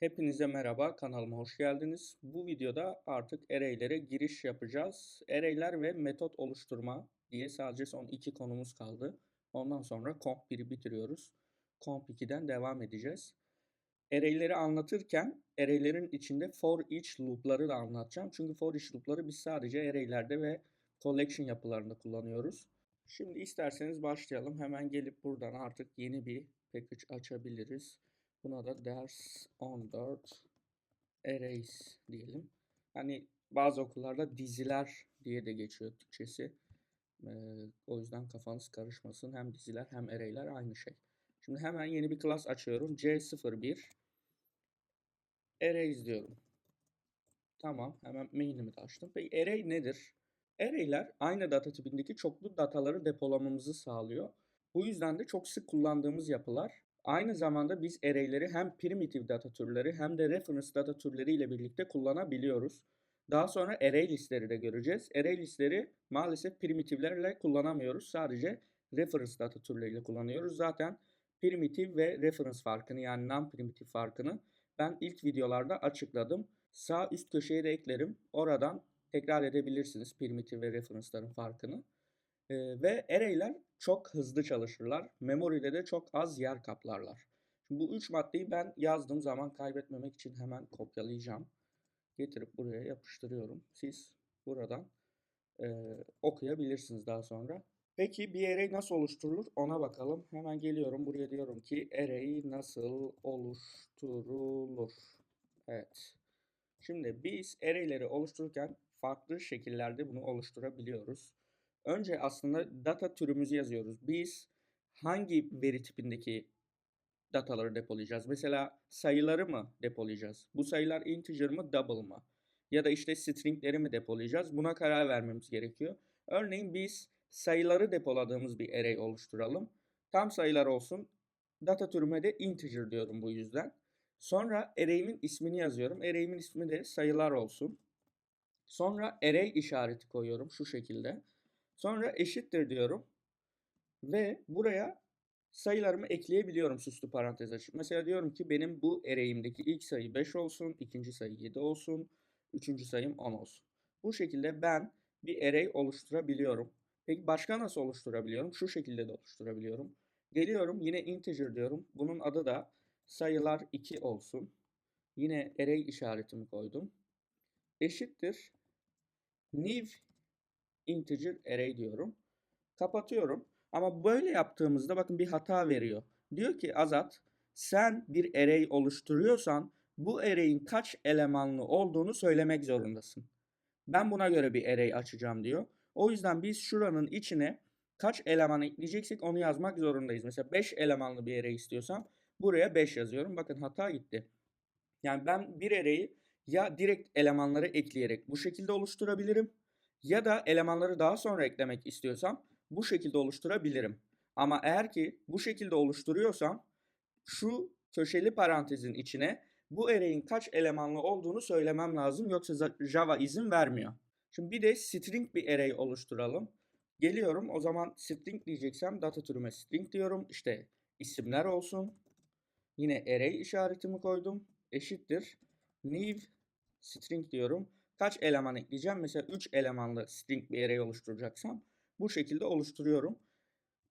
Hepinize merhaba, kanalıma hoş geldiniz. Bu videoda artık array'lere giriş yapacağız. Array'ler ve metot oluşturma diye sadece son iki konumuz kaldı. Ondan sonra comp 1'i bitiriyoruz. Comp 2'den devam edeceğiz. Array'leri anlatırken array'lerin içinde for each loop'ları da anlatacağım. Çünkü for each loop'ları biz sadece array'lerde ve collection yapılarında kullanıyoruz. Şimdi isterseniz başlayalım. Hemen gelip buradan artık yeni bir package açabiliriz. Buna da ders 14 arrays diyelim. Hani bazı okullarda diziler diye de geçiyor Türkçesi. Ee, o yüzden kafanız karışmasın. Hem diziler hem array'ler aynı şey. Şimdi hemen yeni bir class açıyorum. C01 arrays diyorum. Tamam. Hemen main'imi de açtım. Peki array nedir? Array'ler aynı data tipindeki çoklu dataları depolamamızı sağlıyor. Bu yüzden de çok sık kullandığımız yapılar. Aynı zamanda biz array'leri hem primitive data türleri hem de reference data türleri ile birlikte kullanabiliyoruz. Daha sonra array listleri de göreceğiz. Array listleri maalesef primitive'lerle kullanamıyoruz. Sadece reference data türleriyle kullanıyoruz. Zaten primitive ve reference farkını yani non-primitive farkını ben ilk videolarda açıkladım. Sağ üst köşeye de eklerim. Oradan tekrar edebilirsiniz primitive ve reference'ların farkını. Ee, ve array'ler çok hızlı çalışırlar. Memory'de de çok az yer kaplarlar. Şimdi bu üç maddeyi ben yazdığım zaman kaybetmemek için hemen kopyalayacağım. Getirip buraya yapıştırıyorum. Siz buradan e, okuyabilirsiniz daha sonra. Peki bir array nasıl oluşturulur ona bakalım. Hemen geliyorum. Buraya diyorum ki array nasıl oluşturulur? Evet. Şimdi biz array'leri oluştururken farklı şekillerde bunu oluşturabiliyoruz. Önce aslında data türümüzü yazıyoruz. Biz hangi veri tipindeki dataları depolayacağız? Mesela sayıları mı depolayacağız? Bu sayılar integer mı, double mı? Ya da işte stringleri mi depolayacağız? Buna karar vermemiz gerekiyor. Örneğin biz sayıları depoladığımız bir array oluşturalım. Tam sayılar olsun. Data türüme de integer diyorum bu yüzden. Sonra array'imin ismini yazıyorum. Array'imin ismi de sayılar olsun. Sonra array işareti koyuyorum şu şekilde. Sonra eşittir diyorum. Ve buraya sayılarımı ekleyebiliyorum süslü parantez açıp. Mesela diyorum ki benim bu array'imdeki ilk sayı 5 olsun, ikinci sayı 7 olsun, üçüncü sayım 10 olsun. Bu şekilde ben bir array oluşturabiliyorum. Peki başka nasıl oluşturabiliyorum? Şu şekilde de oluşturabiliyorum. Geliyorum yine integer diyorum. Bunun adı da sayılar 2 olsun. Yine array işaretimi koydum. Eşittir new integer array diyorum. Kapatıyorum. Ama böyle yaptığımızda bakın bir hata veriyor. Diyor ki Azat sen bir array oluşturuyorsan bu array'in kaç elemanlı olduğunu söylemek zorundasın. Ben buna göre bir array açacağım diyor. O yüzden biz şuranın içine kaç eleman ekleyeceksek onu yazmak zorundayız. Mesela 5 elemanlı bir array istiyorsam buraya 5 yazıyorum. Bakın hata gitti. Yani ben bir array'i ya direkt elemanları ekleyerek bu şekilde oluşturabilirim ya da elemanları daha sonra eklemek istiyorsam bu şekilde oluşturabilirim. Ama eğer ki bu şekilde oluşturuyorsam şu köşeli parantezin içine bu array'in kaç elemanlı olduğunu söylemem lazım yoksa Java izin vermiyor. Şimdi bir de string bir array oluşturalım. Geliyorum o zaman string diyeceksem data türüme string diyorum. İşte isimler olsun. Yine array işaretimi koydum. Eşittir. New string diyorum. Kaç eleman ekleyeceğim? Mesela 3 elemanlı string bir array oluşturacaksam bu şekilde oluşturuyorum.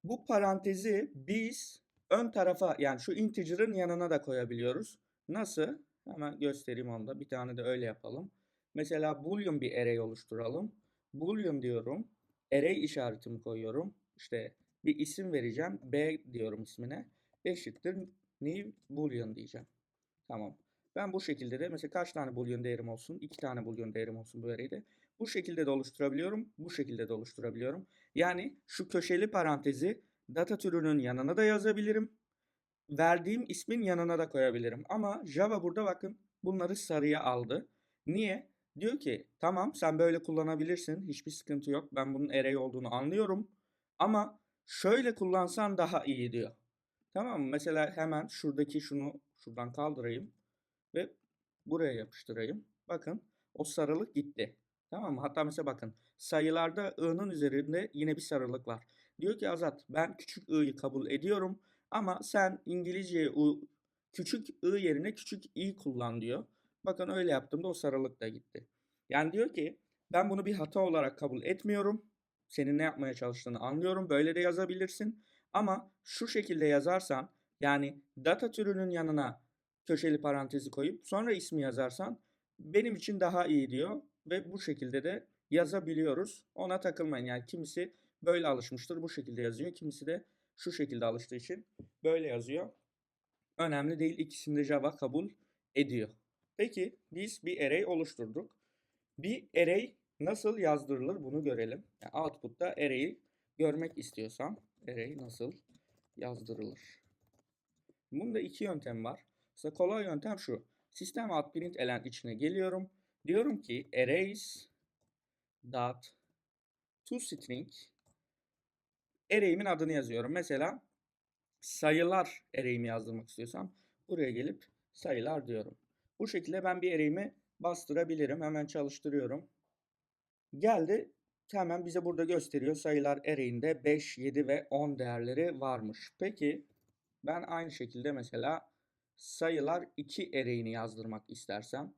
Bu parantezi biz ön tarafa yani şu integer'ın yanına da koyabiliyoruz. Nasıl? Hemen göstereyim onu da. Bir tane de öyle yapalım. Mesela boolean bir array oluşturalım. Boolean diyorum. Array işaretimi koyuyorum. İşte bir isim vereceğim. B diyorum ismine. Eşittir new boolean diyeceğim. Tamam. Ben bu şekilde de mesela kaç tane boolean değerim olsun? 2 tane boolean değerim olsun bu array'de. Bu şekilde de oluşturabiliyorum. Bu şekilde de oluşturabiliyorum. Yani şu köşeli parantezi data türünün yanına da yazabilirim. Verdiğim ismin yanına da koyabilirim. Ama Java burada bakın bunları sarıya aldı. Niye? Diyor ki tamam sen böyle kullanabilirsin. Hiçbir sıkıntı yok. Ben bunun array olduğunu anlıyorum. Ama şöyle kullansan daha iyi diyor. Tamam mı? Mesela hemen şuradaki şunu şuradan kaldırayım. Ve buraya yapıştırayım. Bakın o sarılık gitti. Tamam mı? Hatta mesela bakın sayılarda i'nin üzerinde yine bir sarılık var. Diyor ki Azat ben küçük i'yi kabul ediyorum ama sen İngilizceye u küçük i yerine küçük i kullan diyor. Bakın öyle yaptığımda o sarılık da gitti. Yani diyor ki ben bunu bir hata olarak kabul etmiyorum. Senin ne yapmaya çalıştığını anlıyorum. Böyle de yazabilirsin. Ama şu şekilde yazarsan yani data türünün yanına köşeli parantezi koyup sonra ismi yazarsan benim için daha iyi diyor ve bu şekilde de yazabiliyoruz. Ona takılmayın. Yani kimisi böyle alışmıştır bu şekilde yazıyor. Kimisi de şu şekilde alıştığı için böyle yazıyor. Önemli değil. İkisini de Java kabul ediyor. Peki biz bir array oluşturduk. Bir array nasıl yazdırılır bunu görelim. Yani output'ta array'i görmek istiyorsam array nasıl yazdırılır. Bunda iki yöntem var. Mesela kolay yöntem şu. Sistem out println içine geliyorum. Diyorum ki arrays dot toString array'imin adını yazıyorum. Mesela sayılar array'imi yazdırmak istiyorsam buraya gelip sayılar diyorum. Bu şekilde ben bir array'imi bastırabilirim. Hemen çalıştırıyorum. Geldi. Hemen bize burada gösteriyor. Sayılar array'inde 5, 7 ve 10 değerleri varmış. Peki ben aynı şekilde mesela sayılar 2 array'ini yazdırmak istersem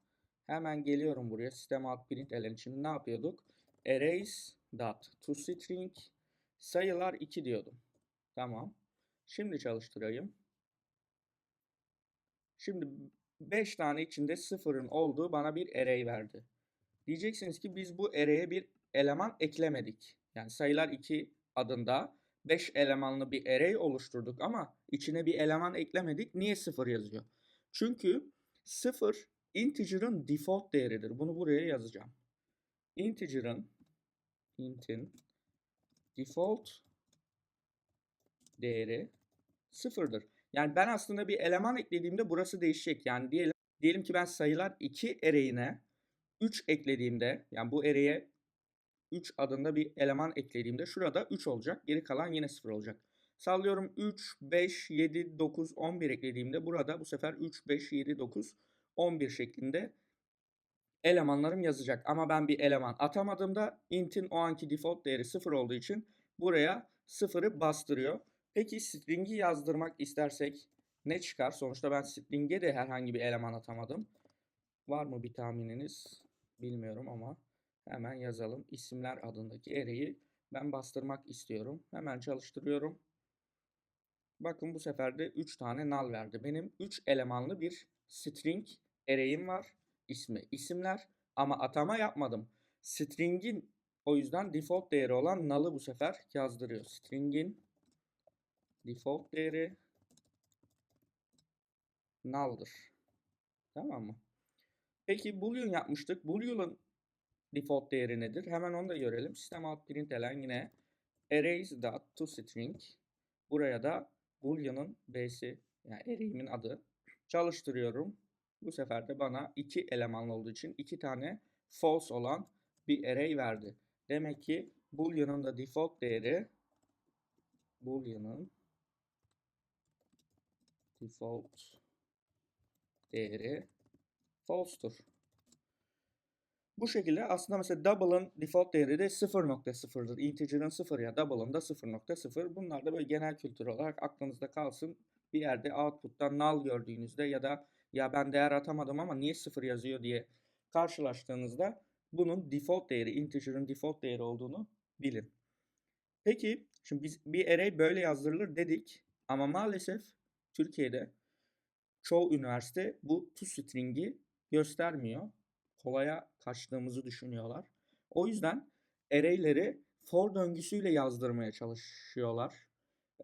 hemen geliyorum buraya. Sistem out println için ne yapıyorduk? Arrays dot toString sayılar 2 diyordum. Tamam. Şimdi çalıştırayım. Şimdi 5 tane içinde sıfırın olduğu bana bir array verdi. Diyeceksiniz ki biz bu array'e bir eleman eklemedik. Yani sayılar 2 adında 5 elemanlı bir array oluşturduk ama içine bir eleman eklemedik. Niye 0 yazıyor? Çünkü 0 integer'ın default değeridir. Bunu buraya yazacağım. Integer'ın int'in default değeri sıfırdır. Yani ben aslında bir eleman eklediğimde burası değişecek. Yani diyelim, diyelim ki ben sayılar 2 array'ine 3 eklediğimde yani bu array'e 3 adında bir eleman eklediğimde şurada 3 olacak. Geri kalan yine 0 olacak. Sallıyorum 3, 5, 7, 9, 11 eklediğimde burada bu sefer 3, 5, 7, 9, 11 şeklinde elemanlarım yazacak. Ama ben bir eleman atamadığımda int'in o anki default değeri 0 olduğu için buraya 0'ı bastırıyor. Peki string'i yazdırmak istersek ne çıkar? Sonuçta ben string'e de herhangi bir eleman atamadım. Var mı bir tahmininiz? Bilmiyorum ama hemen yazalım. İsimler adındaki array'i ben bastırmak istiyorum. Hemen çalıştırıyorum. Bakın bu sefer de 3 tane null verdi. Benim 3 elemanlı bir string array'im var. İsmi isimler ama atama yapmadım. String'in o yüzden default değeri olan null'ı bu sefer yazdırıyor. String'in default değeri null'dır. Tamam mı? Peki boolean yapmıştık. Boolean'ın default değeri nedir? Hemen onu da görelim. Sistem out println yine arrays.toString buraya da boolean'ın b'si yani array'imin adı çalıştırıyorum. Bu sefer de bana iki elemanlı olduğu için iki tane false olan bir array verdi. Demek ki boolean'ın da default değeri boolean'ın default değeri false'tur. Bu şekilde aslında mesela double'ın default değeri de 0.0'dır. Integer'ın 0 ya double'ın da 0.0. Bunlar da böyle genel kültür olarak aklınızda kalsın. Bir yerde output'tan null gördüğünüzde ya da ya ben değer atamadım ama niye 0 yazıyor diye karşılaştığınızda bunun default değeri, integer'ın default değeri olduğunu bilin. Peki şimdi biz bir array böyle yazdırılır dedik ama maalesef Türkiye'de çoğu üniversite bu toString'i göstermiyor. Kolaya kaçtığımızı düşünüyorlar. O yüzden array'leri for döngüsüyle yazdırmaya çalışıyorlar.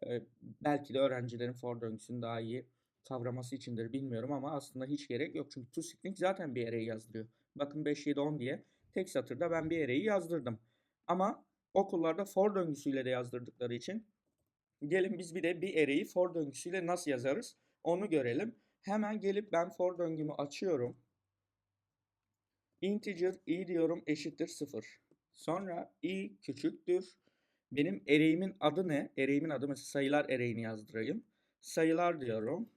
Ee, belki de öğrencilerin for döngüsünü daha iyi kavraması içindir bilmiyorum ama aslında hiç gerek yok. Çünkü toString zaten bir array yazdırıyor. Bakın 5, 7, 10 diye tek satırda ben bir array'i yazdırdım. Ama okullarda for döngüsüyle de yazdırdıkları için gelin biz bir de bir array'i for döngüsüyle nasıl yazarız onu görelim. Hemen gelip ben for döngümü açıyorum. Integer i diyorum eşittir 0. Sonra i küçüktür. Benim array'imin adı ne? Array'imin adı mesela sayılar array'ini yazdırayım. Sayılar diyorum.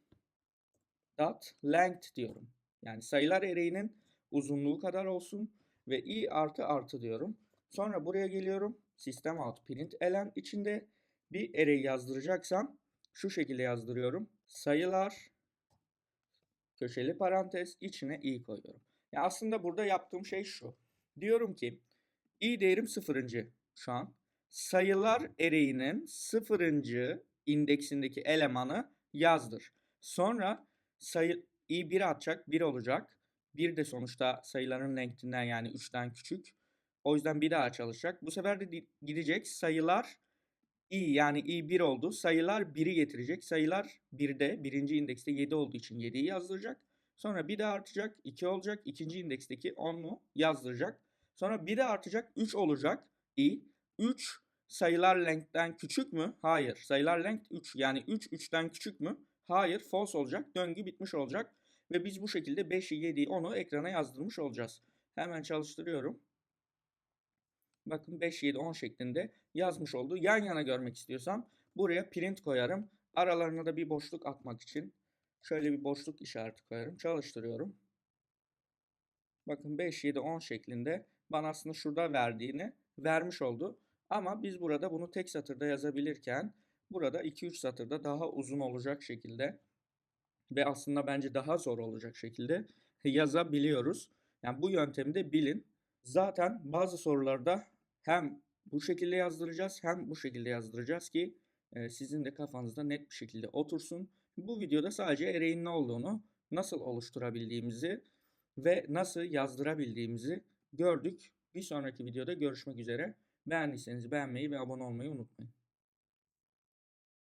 Dot length diyorum. Yani sayılar array'inin uzunluğu kadar olsun ve i artı artı diyorum. Sonra buraya geliyorum. System out println içinde bir array yazdıracaksam şu şekilde yazdırıyorum. Sayılar köşeli parantez içine i koyuyorum. Ya aslında burada yaptığım şey şu. Diyorum ki i değerim sıfırıncı şu an. Sayılar ereğinin sıfırıncı indeksindeki elemanı yazdır. Sonra sayı i 1 atacak 1 olacak. 1 de sonuçta sayıların lengthinden yani 3'ten küçük. O yüzden bir daha çalışacak. Bu sefer de gidecek sayılar i yani i 1 oldu. Sayılar 1'i getirecek. Sayılar 1'de birinci indekste 7 olduğu için 7'yi yazdıracak. Sonra bir de artacak 2 olacak. İkinci indeksteki 10'u yazdıracak. Sonra bir de artacak 3 olacak i. 3 sayılar length'ten küçük mü? Hayır. Sayılar length 3 yani 3 3'ten küçük mü? Hayır. False olacak. Döngü bitmiş olacak. Ve biz bu şekilde 5'i 7'yi 10'u ekrana yazdırmış olacağız. Hemen çalıştırıyorum. Bakın 5, 7, 10 şeklinde yazmış oldu. Yan yana görmek istiyorsam buraya print koyarım. Aralarına da bir boşluk atmak için şöyle bir boşluk işareti koyarım. Çalıştırıyorum. Bakın 5, 7, 10 şeklinde bana aslında şurada verdiğini vermiş oldu. Ama biz burada bunu tek satırda yazabilirken burada 2-3 satırda daha uzun olacak şekilde ve aslında bence daha zor olacak şekilde yazabiliyoruz. Yani bu yöntemi de bilin. Zaten bazı sorularda hem bu şekilde yazdıracağız hem bu şekilde yazdıracağız ki e, sizin de kafanızda net bir şekilde otursun. Bu videoda sadece array'in ne olduğunu, nasıl oluşturabildiğimizi ve nasıl yazdırabildiğimizi gördük. Bir sonraki videoda görüşmek üzere. Beğendiyseniz beğenmeyi ve abone olmayı unutmayın.